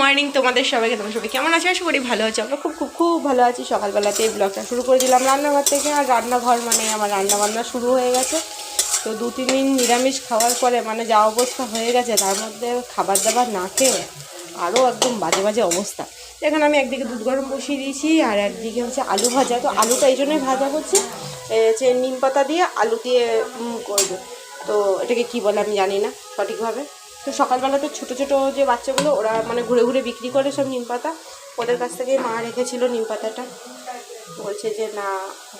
Morning তোমাদের সবাইকে, তোমার সবাই কেমন আছো? আশা করি ভালো আছো। আমরা খুব খুব খুব ভালো আছি। সকালবেলাতে এই ব্লগটা শুরু করে দিলাম। রান্নাঘর থেকে আর রান্নাঘর মানে আমার রান্নাবান্না শুরু হয়ে গেছে। তো দু, তিন দিন নিরামিষ খাওয়ার পরে মানে যা অবস্থা হয়ে গেছে, তার মধ্যে খাবার দাবার না খেয়ে আরও একদম বাজে বাজে অবস্থা। এখানে আমি একদিকে দুধ গরম বসিয়ে দিয়েছি আর একদিকে হচ্ছে আলু ভাজা। তো আলুটা এই জন্যই ভাজা হচ্ছে হচ্ছে নিম পাতা দিয়ে আলু দিয়ে করব। তো এটাকে কি বলে আমি জানি না সঠিকভাবে। তো সকালবেলা তো ছোটো ছোটো যে বাচ্চাগুলো, ওরা মানে ঘুরে ঘুরে বিক্রি করে সব নিম পাতা। ওদের কাছ থেকে মা রেখেছিল নিম পাতাটা। বলছে যে, না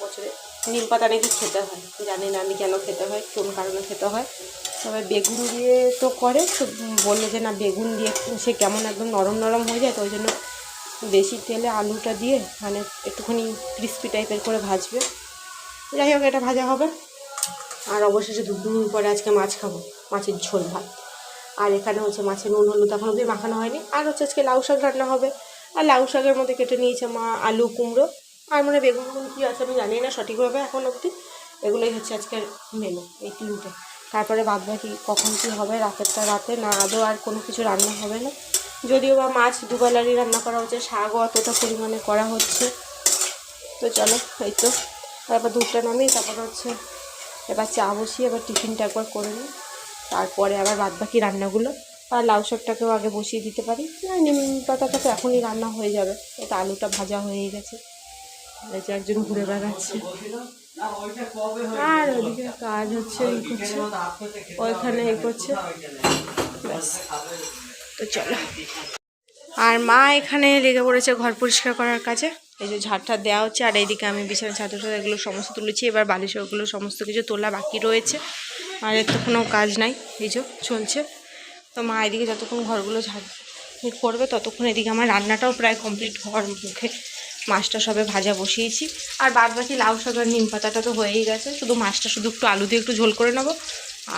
বছরে নিম পাতা নাকি খেতে হয়। জানি না আমি কেন খেতে হয়, কোন কারণে খেতে হয়। তবে বেগুন দিয়ে তো করে, তো বলল যে, না, বেগুন দিয়ে সে কেমন একদম নরম নরম হয়ে যায়, তো ওই জন্য বেশি তেলে আলুটা দিয়ে মানে একটুখানি ক্রিস্পি টাইপের করে ভাজবে। যাই হোক, এটা ভাজা হবে। আর অবশেষে দু দিন পরে আজকে মাছ খাব, মাছের ঝোল ভাত। আর এখানে হচ্ছে মাছের নুন, হলুদ এখন অব্দি মাখানো হয়নি। আর হচ্ছে আজকে লাউ শাক রান্না হবে। আর লাউ শাকের মধ্যে কেটে নিয়েছে মা আলু, কুমড়ো। আর মানে বেগুন কী আছে আমি জানি না, সঠিকভাবে এখন অবধি। এগুলোই হচ্ছে আজকের মেনু এই তিনটে। তারপরে বাদ বাকি কখন কী হবে, রাতেরটা রাতে, না আদৌ আর কোনো কিছু রান্না হবে না। যদিও বা মাছ দুবেলারই রান্না করা হচ্ছে, শাকও অতটা পরিমাণে করা হচ্ছে। তো চলো, এই তো। তারপর দুধটা নামিয়ে তারপর হচ্ছে এবার চা বসিয়ে এবার টিফিনটা একবার করে নিই। তারপরে আবার বাদ বাকি রান্নাগুলো, আর লাউ শাকটাকেও আগে বসিয়ে দিতে পারি। না নিম পাতাটা তো এখনই রান্না হয়ে যাবে, এটা আলুটা ভাজা হয়ে গেছে। এই যে একজন ঘুরে বেড়াচ্ছে। আর ওদিকে কাজ হচ্ছে এই করছে, ওইখানে এই করছে। ব্যাস, তো চলো। আর মা এখানে লেগে পড়েছে ঘর পরিষ্কার করার কাজে। এই যে ঝাড়টা দেওয়া হচ্ছে, আর এইদিকে আমি বিছানা টাদর এগুলো সমস্ত তুলেছি। এবার বালিশ ওগুলো সমস্ত কিছু তোলা বাকি রয়েছে। এর তো কোনো কাজ নাই, এই যে চলছে। তো মা এদিকে যতক্ষণ ঘরগুলো ঝাড় করবে, ততক্ষণ এদিকে আমার রান্নাটাও প্রায় কমপ্লিট হওয়ার মুখে। মাছটা সবে ভাজা বসিয়েছি। আর বাদ বাকি লাউ শাক আর নিম পাতাটা তো হয়েই গেছে, শুধু মাছটা শুধু একটু আলু দিয়ে একটু ঝোল করে নেব।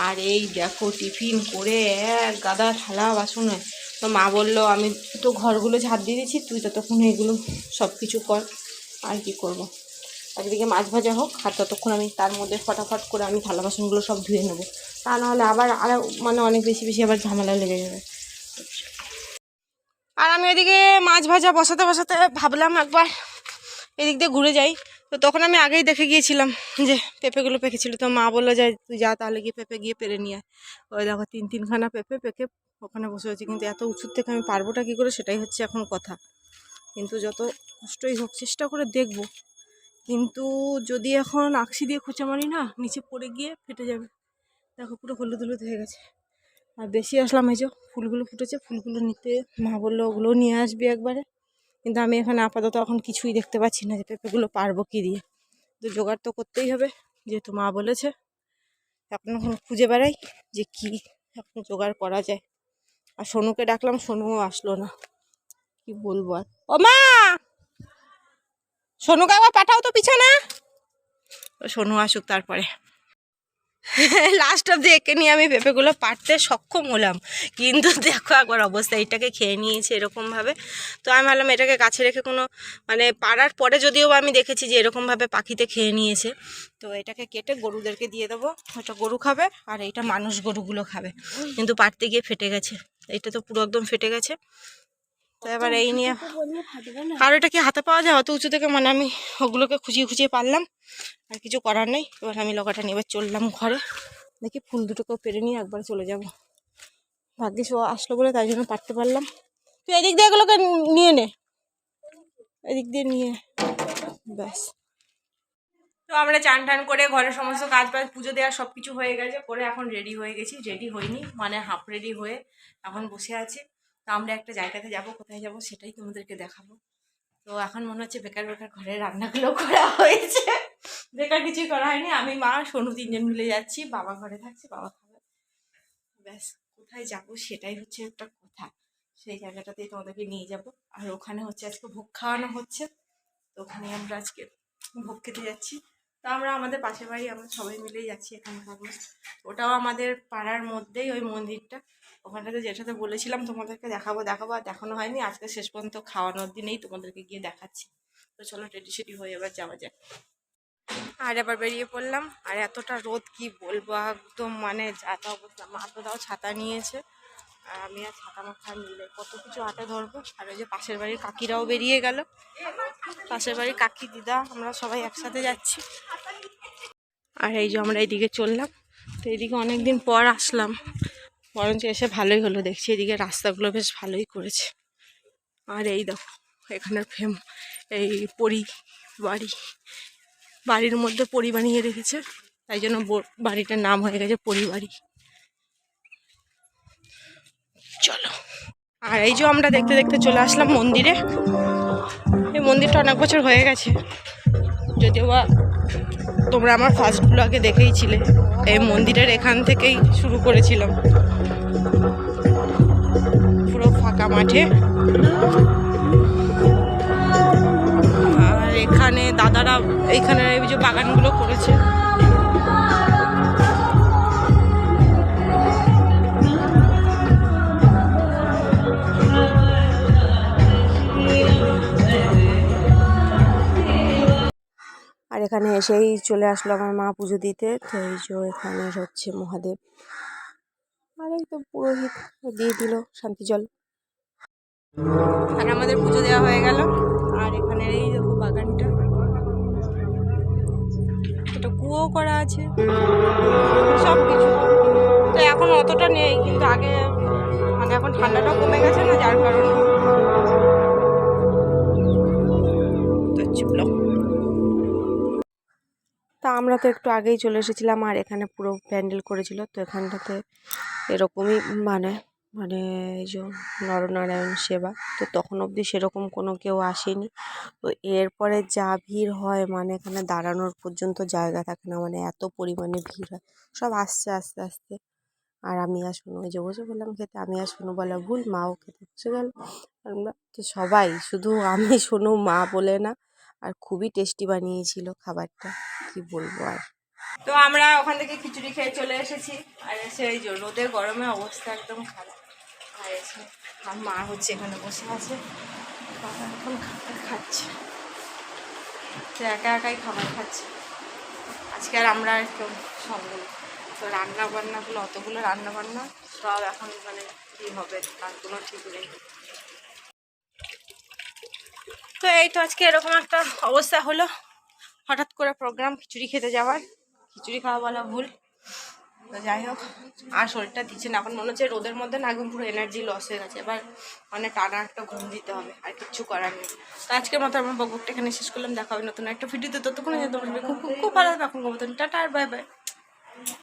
আর এই দেখো টিফিন করে এক গাদা থালা বাসন হয়। তো মা বলল, আমি তো ঘরগুলো ঝাড় দিয়ে দিয়েছি, তুই ততক্ষণ এগুলো সব কিছু কর, আর কি করব। একদিকে মাছ ভাজা হোক, আর ততক্ষণ আমি তার মধ্যে ফটাফট করে আমি থালা বাসনগুলো সব ধুয়ে নেব। তা নাহলে আবার আরও মানে অনেক বেশি বেশি আবার ঝামেলা লেগে যাবে। আর আমি এদিকে মাছ ভাজা বসাতে বসাতে ভাবলাম একবার এদিক দিয়ে ঘুরে যাই। তো তখন আমি আগেই দেখে গিয়েছিলাম যে পেঁপেগুলো পেকেছিল। তো মা বলল যে তুই যা তাহলে গিয়ে পেঁপে গিয়ে পেরে নিয়ে ওই দেখো, তিন তিনখানা পেঁপে পেকে ওখানে বসে আছি। কিন্তু এত উঁচুর থেকে আমি পারবোটা কী করে সেটাই হচ্ছে এখন কথা। কিন্তু যত কষ্টই হোক, চেষ্টা করে দেখব। কিন্তু যদি এখন আকসি দিয়ে খোঁচা মারি না, নিচে পড়ে গিয়ে ফেটে যাবে। দেখো পুরো হলুদ হলুদ হয়ে গেছে। আর বেশি আসলাম এই যে ফুলগুলো ফুটেছে, ফুলগুলো নিতে মা বলল ওগুলো নিয়ে আসবি একবারে। কিন্তু আমি এখানে আপাতত এখন কিছুই দেখতে পাচ্ছি না যে পেঁপেগুলো পারব কি দিয়ে। তো জোগাড় তো করতেই হবে, যেহেতু মা বলেছে। এখন এখন খুঁজে বেড়াই যে কি এখন জোগাড় করা যায়। আর সোনুকে ডাকলাম, সোনুও আসলো না। কি বলব আর? ও মা! সোনুকে একবার পাঠাও তো পিছনে। সোনু আসুক তারপরে। লাস্ট অব্দি একে নিয়ে আমি পেঁপেগুলো পারতে সক্ষম হলাম। কিন্তু দেখো একবার অবস্থা এটাকে খেয়ে নিয়েছে এরকমভাবে। তো আমি ভাবলাম এটাকে কাছে রেখে কোনো মানে পাড়ার পরে যদিও আমি দেখেছি যে এরকমভাবে পাখিতে খেয়ে নিয়েছে। তো এটাকে কেটে গরুদেরকে দিয়ে দেবো। ওটা গরু খাবে আর এইটা মানুষ গরুগুলো খাবে। কিন্তু পারতে গিয়ে ফেটে গেছে। এটা তো পুরো একদম ফেটে গেছে। তো এবার এই নিয়ে আর এটা কি হাতে পাওয়া যায়? অত উঁচু থেকে মানে আমি ওগুলোকে খুঁজিয়ে খুঁজিয়ে পারলাম। আর কিছু করার নেই। এবার আমি লগাটা নিয়ে এবার চললাম ঘরে। দেখি ফুল দুটোকেও পেরে নিয়ে একবার চলে যাব। ভাগ্যিস ও আসলো বলে তাই জন্য পারতে পারলাম। তুই এদিক দিয়ে এগুলোকে নিয়ে নে। এদিক দিয়ে নিয়ে ব্যাস। তো আমরা চান টান করে ঘরের সমস্ত কাজ বাজ পুজো দেওয়া সব কিছু হয়ে গেছে। করে এখন রেডি হয়ে গেছি। রেডি হইনি মানে হাফ রেডি হয়ে এখন বসে আছি। তো আমরা একটা জায়গাতে যাব, কোথায় যাব সেটাই তোমাদেরকে দেখাবো। তো এখন মনে হচ্ছে বেকার বেকার ঘরের রান্নাগুলো করা হয়েছে। বেকার কিছুই করা হয়নি। আমি, মা, সোনু তিনজন মিলে যাচ্ছি। বাবা ঘরে থাকছে, বাবা খাবে। ব্যাস, কোথায় যাব সেটাই হচ্ছে একটা কথা। সেই জায়গাটাতেই তোমাদেরকে নিয়ে যাব। আর ওখানে হচ্ছে আজকে ভোগ খাওয়ানো হচ্ছে। তো ওখানে আমরা আজকে ভোগ খেতে যাচ্ছি। তো আমরা আমাদের পাশের বাড়ি আমরা সবাই মিলেই যাচ্ছি এখানে থাকব ওটাও আমাদের পাড়ার মধ্যেই ওই মন্দিরটা। ওখানটাতে যেটাতে বলেছিলাম তোমাদেরকে দেখাবো দেখাবো, আর দেখানো হয়নি। আজকে শেষ পর্যন্ত খাওয়ানোর দিনেই তোমাদেরকে গিয়ে দেখাচ্ছি। তো চলো রেডি সেডি হয়ে এবার যাওয়া যায় আর এবার বেরিয়ে পড়লাম। আর এতটা রোদ কি বলব? একদম মানে যাতা অবস্থা। মা তো তাও ছাতা নিয়েছে। আর আমি আর ছাতা মাথা মিলে কত কিছু হাতে ধরবো। আর ওই যে পাশের বাড়ির কাকিরাও বেরিয়ে গেল। পাশের বাড়ির কাকি দিদা, আমরা সবাই একসাথে যাচ্ছি। আর এই যে আমরা এইদিকে চললাম। তো এইদিকে অনেকদিন পর আসলাম। বরঞ্চ এসে ভালোই হলো। দেখছি এদিকে রাস্তাগুলো বেশ ভালোই করেছে। আর এই দেখো এখানের ফেম, এই পরি বাড়ি। বাড়ির মধ্যে পরি বানিয়ে রেখেছে। তাই জন্য বাড়িটার নাম হয়ে গেছে পরিবাড়ি চলো। আর এই যে আমরা দেখতে দেখতে চলে আসলাম মন্দিরে। এই মন্দিরটা অনেক বছর হয়ে গেছে। যদিও বা তোমরা আমার ফার্স্ট ব্লগে দেখেইছিলে এই মন্দিরের এখান থেকেই শুরু করেছিলাম। পুরো ফাঁকা মাঠে। আর এখানে দাদারা এইখানে এই যে বাগানগুলো করেছে। এখানে এসেই চলে আসলো আমার মা পুজো দিতে। তো এই যে এখানে হচ্ছে মহাদেব। আর তো পুরোহিত দিয়ে দিল শান্তি জল। আর আমাদের পুজো দেওয়া হয়ে গেল। আর এখানে এই দেখো বাগানটা। একটা কুয়ো করা আছে। সব কিছু তো এখন অতটা নেই, কিন্তু আগে মানে এখন ঠান্ডাটা কমে গেছে না, যার কারণে। তো চলো। তা আমরা তো একটু আগেই চলে এসেছিলাম আর এখানে পুরো প্যান্ডেল করেছিল, তো এখানটাতে এরকমই মানে মানে এই যে নরনারায়ণ সেবা, তো তখন অবধি সেরকম কোনো কেউ আসেনি। তো এরপরে যা ভিড় হয় মানে এখানে দাঁড়ানোর পর্যন্ত জায়গা থাকে না মানে এত পরিমাণে ভিড় হয়, সব আসছে, আস্তে আস্তে। আর আমি আর শুনো ওই যে বসে বললাম খেতে, আমি আর শুনো বলা ভুল, মাও খেতে বসে গেল। আমরা তো সবাই, শুধু আমি শুনো মা বলে না আর খুবই টেস্টি বানিয়েছিল খাবারটা। কি বলব আর। তো আমরা ওখান থেকে খিচুড়ি খেয়ে চলে এসেছি। আর এসে এই রোদের গরমে অবস্থা একদম খারাপ। আর এসে আর মা হচ্ছে এখানে বসে আছে। বাবা এখন খাবার খাচ্ছে। তো একা একাই খাবার খাচ্ছে। আজকে আর আমরা আর কেউ সঙ্গে। তো রান্না বান্নাগুলো অতগুলো রান্না বান্না সব এখন মানে কী হবে? তার কোনো ঠিক নেই। তো এই তো আজকে এরকম একটা অবস্থা হলো। হঠাৎ করে প্রোগ্রাম খিচুড়ি খেতে যাওয়ার। খিচুড়ি খাওয়া বলা ভুল। তো যাই হোক, আর শরীরটা দিচ্ছে না। এখন মনে হচ্ছে রোদের মধ্যে না একদম পুরো এনার্জি লস হয়ে গেছে। এবার মানে টানা একটা ঘুম দিতে হবে, আর কিচ্ছু করার নেই। তো আজকের মতো আমার বকবকটা এখানে শেষ করলাম। দেখা হবে নতুন একটা ভিডিওতে ততক্ষণে খুব খুব খুব ভালো থাকবে এখন টাটা, আর বাই বাই